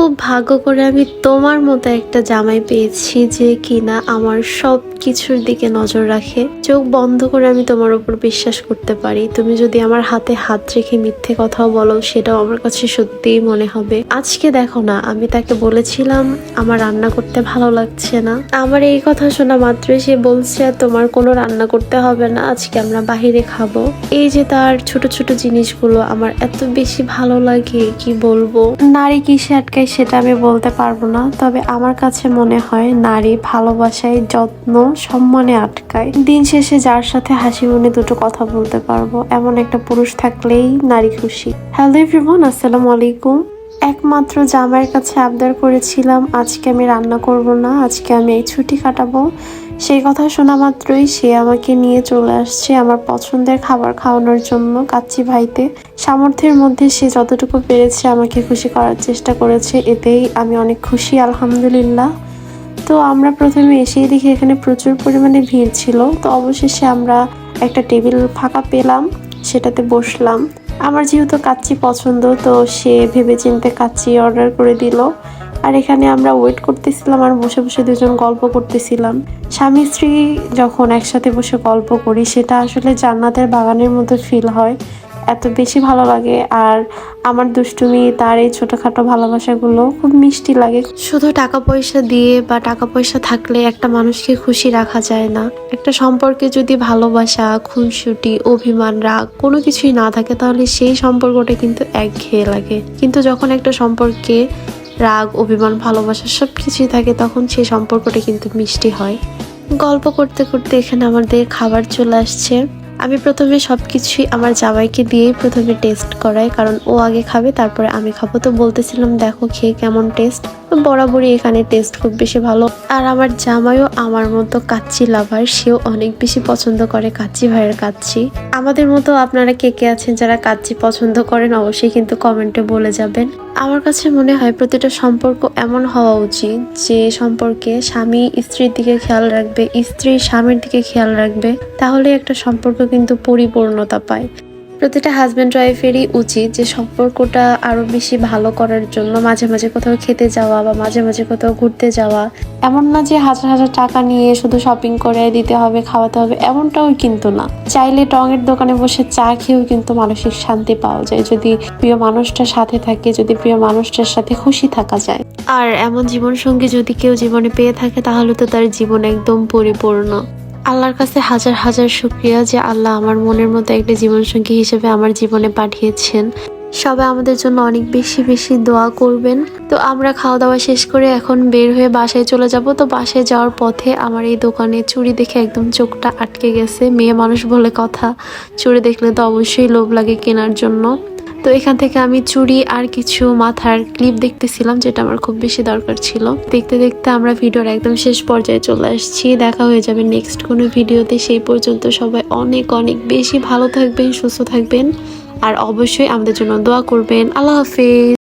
খুব ভাগ্য করে আমি তোমার মতো একটা জামাই পেয়েছি যে কিনা আমার সব কিছুর দিকে নজর রাখে। চোখ বন্ধ করে আমি তোমার উপর বিশ্বাস করতে পারি। তুমি যদি আমার হাতে হাত রেখে মিথ্যে কথাও বলো, সেটাও আমার কাছে সত্যিই মনে হবে। আজকে দেখো না, আমি তাকে বলেছিলাম, আমার রান্না করতে ভালো লাগছে না। আমার এই কথা শোনা মাত্রই সে বলছে তোমার কোনো রান্না করতে হবে না, আজকে আমরা বাহিরে খাব। এই যে তার ছোট ছোট জিনিসগুলো, আমার এত বেশি ভালো লাগে, কি বলব? নারী কিসে আটকায় সেটা আমি বলতে পারব না। তবে আমার কাছে মনে হয় নারী ভালোবাসায় যত্ন সম্মানে আটকায়। দিন শেষে যার সাথে হাসি মনে দুটো কথা বলতে পারব। এমন একটা পুরুষ থাকলেই নারী খুশি। হ্যালো এভরিওয়ান আসসালামু আলাইকুম। একমাত্র জামাইয়ের কাছে আবদার করেছিলাম, আজকে আমি রান্না করব না, আজকে আমি এই ছুটি কাটাবো। সেই কথা শোনা মাত্রই সে আমাকে নিয়ে চলে আসছে আমার পছন্দের খাবার খাওয়ানোর জন্য কাচ্চি ভাইতে। সামর্থ্যের মধ্যে সে যতটুকু পেরেছে আমাকে খুশি করার চেষ্টা করেছে, এতেই আমি অনেক খুশি, আলহামদুলিল্লাহ। তো আমরা প্রথমে এসেই দেখি এখানে প্রচুর পরিমাণে ভিড় ছিল। তো অবশেষে আমরা একটা টেবিল ফাঁকা পেলাম, সেটাতে বসলাম। আমার যেহেতু কাচ্চি পছন্দ, তো সে ভেবে চিনতে কাচ্চি অর্ডার করে দিল। আর এখানে আমরা ওয়েট করতেছিলাম আর বসে বসে দুজন গল্প করতেছিলাম। স্বামী স্ত্রী যখন একসাথে বসে গল্প করি, সেটা আসলে জান্নাতের বাগানের মতো ফিল হয়, এত বেশি ভালো লাগে। আর আমার দুষ্টুমি, তার এই ছোটোখাটো ভালোবাসাগুলো খুব মিষ্টি লাগে। শুধু টাকা পয়সা দিয়ে বা টাকা পয়সা থাকলে একটা মানুষকে খুশি রাখা যায় না। একটা সম্পর্কে যদি ভালোবাসা, খুনসুটি, অভিমান, রাগ কোনো কিছুই না থাকে, তাহলে সেই সম্পর্কটা কিন্তু একঘেয়ে লাগে। কিন্তু যখন একটা সম্পর্কে রাগ, অভিমান, ভালোবাসা সব কিছুই থাকে, তখন সেই সম্পর্কটা কিন্তু মিষ্টি হয়। গল্প করতে করতে এখানে আমাদের খাবার চলে আসছে। আমি প্রথমে সব কিছুই আমার জামাইকে দিয়েই প্রথমে টেস্ট করাই, কারণ ও আগে খাবে, তারপরে আমি খাব। তো বলতেছিলাম, দেখো, খেয়ে কেমন টেস্ট বরাবরই এখানে টেস্ট খুব বেশি ভালো। আর আমার জামাইও আমার মতো কাচ্চি লাভার সেও অনেক বেশি পছন্দ করে কাচ্চি ভাইয়ের কাচ্চি। আমাদের মতো আপনারা কে কে আছেন যারা কাচ্চি পছন্দ করেন, অবশ্যই কিন্তু কমেন্টে বলে যাবেন। আমার কাছে মনে হয় প্রতিটা সম্পর্ক এমন হওয়া উচিত যে সম্পর্কে স্বামী স্ত্রীর দিকে খেয়াল রাখবে, স্ত্রী স্বামীর দিকে খেয়াল রাখবে তাহলে একটা সম্পর্ক কিন্তু পরিপূর্ণতা পায়। প্রতিটা হাজব্যান্ড ওয়াইফেরই উচিত যে সম্পর্কটা আরও বেশি ভালো করার জন্য মাঝে মাঝে কোথাও খেতে যাওয়া বা মাঝে মাঝে কোথাও ঘুরতে যাওয়া। এমন না যে হাজার হাজার টাকা নিয়ে শুধু শপিং করে দিতে হবে, খাওয়াতে হবে, এমনটাও কিন্তু না। চাইলে টঙের দোকানে বসে চা খেয়েও কিন্তু মানসিক শান্তি পাওয়া যায় যদি প্রিয় মানুষটার সাথে থাকে, যদি প্রিয় মানুষটার সাথে খুশি থাকা যায়। আর এমন জীবন সঙ্গী যদি কেউ জীবনে পেয়ে থাকে, তাহলে তো তার জীবন একদম পরিপূর্ণ। আল্লাহর কাছে হাজার হাজার শুক্রিয়া যে আল্লাহ আমার মনের মতো একটা জীবনসঙ্গী হিসেবে আমার জীবনে পাঠিয়েছেন। সবাই আমাদের জন্য অনেক বেশি বেশি দোয়া করবেন। তো আমরা খাওয়া দাওয়া শেষ করে এখন বের হয়ে বাসায় চলে যাব। তো বাসায় যাওয়ার পথে আমার এই দোকানে চুড়ি দেখে একদম চোখটা আটকে গেছে। মেয়ে মানুষ বলে কথা চুড়ি দেখলে তো অবশ্যই লোভ লাগে কেনার জন্য। তো এখান থেকে আমি চুড়ি আর কিছু মাথার ক্লিপ দেখতেছিলাম, যেটা আমার খুব বেশি দরকার ছিল। দেখতে দেখতে আমরা ভিডিওর একদম শেষ পর্যায়ে চলে আসছি। দেখা হয়ে যাবে নেক্সট কোনো ভিডিওতে। সেই পর্যন্ত সবাই অনেক অনেক বেশি ভালো থাকবেন, সুস্থ থাকবেন। আর অবশ্যই আমাদের জন্য দোয়া করবেন। আল্লাহ হাফেজ।